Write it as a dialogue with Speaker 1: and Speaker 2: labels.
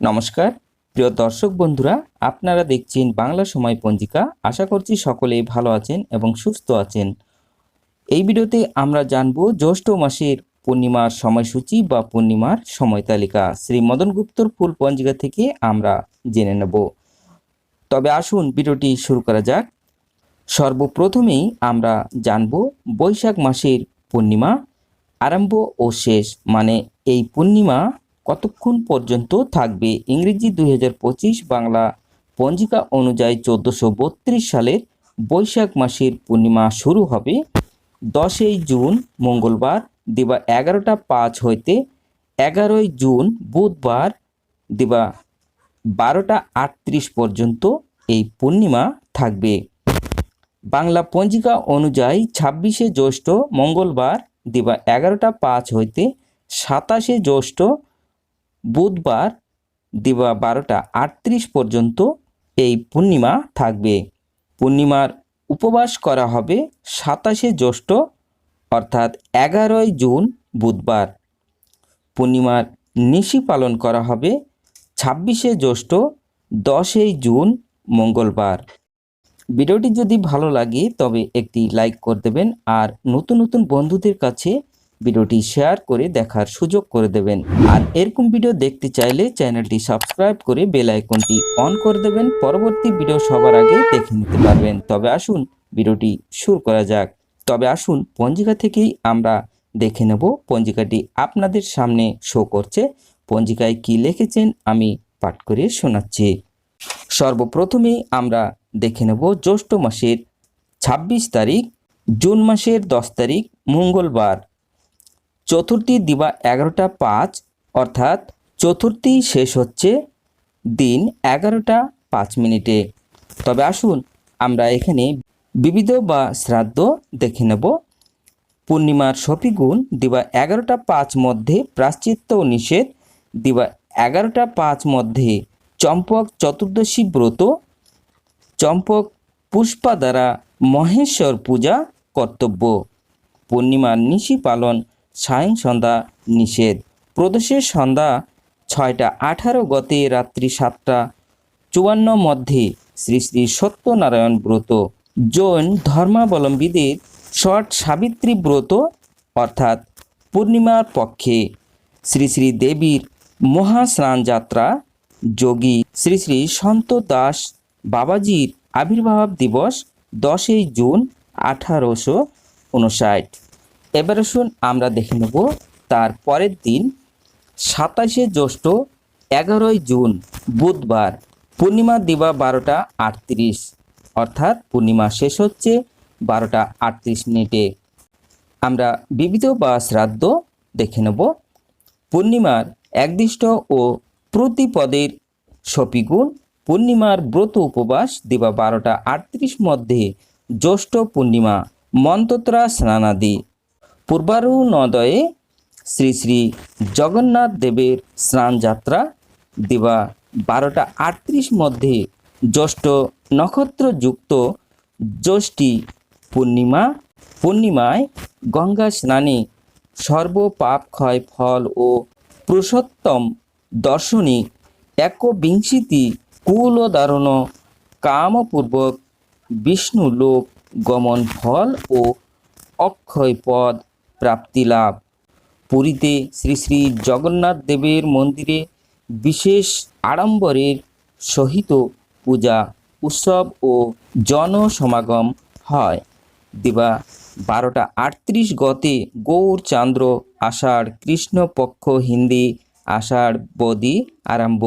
Speaker 1: নমস্কার। প্রিয় দর্শক বন্ধুরা, আপনারা দেখছেন বাংলা সময় পঞ্জিকা। আশা করছি সকলেই ভালো আছেন এবং সুস্থ আছেন। এই ভিডিওতে আমরা জানব জ্যৈষ্ঠ মাসের পূর্ণিমার সময়সূচি বা পূর্ণিমার সময় তালিকা। শ্রী মদন গুপ্তর ফুল পঞ্জিকা থেকে আমরা জেনে নেব। তবে আসুন ভিডিওটি শুরু করা যাক। সর্বপ্রথমেই আমরা জানব বৈশাখ মাসের পূর্ণিমা। আরম্ভ ও শেষ মানে এই পূর্ণিমা কতক্ষণ পর্যন্ত থাকবে? ইংরেজি দুই হাজার পঁচিশ বাংলা পঞ্জিকা অনুযায়ী চোদ্দোশো সালের বৈশাখ মাসের পূর্ণিমা শুরু হবে দশই জুন, মঙ্গলবার, দিবা এগারোটা পাঁচ হইতে এগারোই জুন, বুধবার, দিবা বারোটা আটত্রিশ পর্যন্ত এই পূর্ণিমা থাকবে। বাংলা পঞ্জিকা অনুযায়ী ছাব্বিশে জ্যৈষ্ঠ, মঙ্গলবার, দিবা এগারোটা পাঁচ হইতে সাতাশে জ্যৈষ্ঠ বুধবার দিবা বারোটা আটত্রিশ পর্যন্ত এই পূর্ণিমা থাকবে। পূর্ণিমার উপবাস করা হবে সাতাশে জ্যৈষ্ঠ, অর্থাৎ এগারোই জুন বুধবার। পূর্ণিমার নিশি পালন করা হবে ছাব্বিশে জ্যৈষ্ঠ, দশই জুন মঙ্গলবার। ভিডিওটি যদি ভালো লাগে তবে একটি লাইক করে দেবেন আর নতুন নতুন বন্ধুদের কাছে ভিডিওটি শেয়ার করে দেখার সুযোগ করে দেবেন। আর এরকম ভিডিও দেখতে চাইলে চ্যানেলটি সাবস্ক্রাইব করে বেল আইকনটি অন করে দেবেন। পরবর্তী ভিডিও সবার আগে দেখে নিতে পারবেন। তবে আসুন ভিডিওটি শুরু করা যাক। তবে আসুন পঞ্জিকা থেকেই আমরা দেখে নেব। পঞ্জিকাটি আপনাদের সামনে শো করছে। পঞ্জিকায় কি লিখেছেন আমি পাঠ করে শোনাচ্ছি। সর্বপ্রথমেই আমরা দেখে নেব জ্যৈষ্ঠ মাসের ২৬ তারিখ, জুন মাসের দশ তারিখ, মঙ্গলবার। চতুর্থী দিবা এগারোটা পাঁচ, অর্থাৎ চতুর্থী শেষ হচ্ছে দিন এগারোটা পাঁচ মিনিটে। তবে আসুন, আমরা এখানে বিবিধ বা শ্রাদ্ধ দেখে নেব। পূর্ণিমার সপিগুণ দিবা এগারোটা পাঁচ মধ্যে প্রাশ্চিত্য নিষেধ দিবা এগারোটা পাঁচ মধ্যে চম্পক চতুর্দশী ব্রত, চম্পক পুষ্পা দ্বারা মহেশ্বর পূজা কর্তব্য। পূর্ণিমার নিশি পালন সায়ং সন্ধ্যা নিষেধ। প্রদোষের সন্ধ্যা ছয়টা আঠারো গতে রাত্রি সাতটা চুয়ান্ন মধ্যে শ্রী শ্রী সত্যনারায়ণ ব্রত। জৈন ধর্মাবলম্বীদের ষট সাবিত্রী ব্রত অর্থাৎ পূর্ণিমার পক্ষে। শ্রী শ্রী দেবীর মহাস্নান যাত্রা যোগী। শ্রী শ্রী সন্ত দাস বাবাজির আবির্ভাব দিবস দশই জুন আঠারোশো উনষাট। এবার আসুন আমরা দেখে নেব। তার পরের দিন সাতাশে জ্যৈষ্ঠ এগারোই জুন বুধবার পূর্ণিমা দিবা বারোটা আটত্রিশ। অর্থাৎ পূর্ণিমা শেষ হচ্ছে বারোটা আটত্রিশ মিনিটে। আমরা বিবিধ বা শ্রাদ্ধ দেখে নেব। পূর্ণিমার একদিষ্ট ও প্রতিপদের সপিগুণ পূর্ণিমার ব্রত উপবাস দিবা বারোটা আটত্রিশ মধ্যে জ্যৈষ্ঠ পূর্ণিমা মন্তত্রা স্নানাদি পূর্বারু নদয়ে শ্রী শ্রী জগন্নাথ দেবের স্নানযাত্রা দিবা বারোটা আটত্রিশ মধ্যে জ্যৈষ্ঠ নক্ষত্রযুক্ত জ্যৈষ্ঠী পূর্ণিমা, পূর্ণিমায় গঙ্গা স্নানে সর্বপাপ ক্ষয় ফল ও পুরুষোত্তম দর্শনী একবিংশতি কুলদারণ কামপূর্বক বিষ্ণু লোক গমন ফল ও অক্ষয় পদ প্রাপ্তিলাভ পুরীতে শ্রী শ্রী জগন্নাথ দেবের মন্দিরে বিশেষ আড়ম্বরের সহিত পূজা, উৎসব ও জনসমাগম হয়। দিবা বারোটা আটত্রিশ গতে গৌর চান্দ্র আষাঢ় কৃষ্ণপক্ষ হিন্দি আষাঢ় বদি আরম্ভ।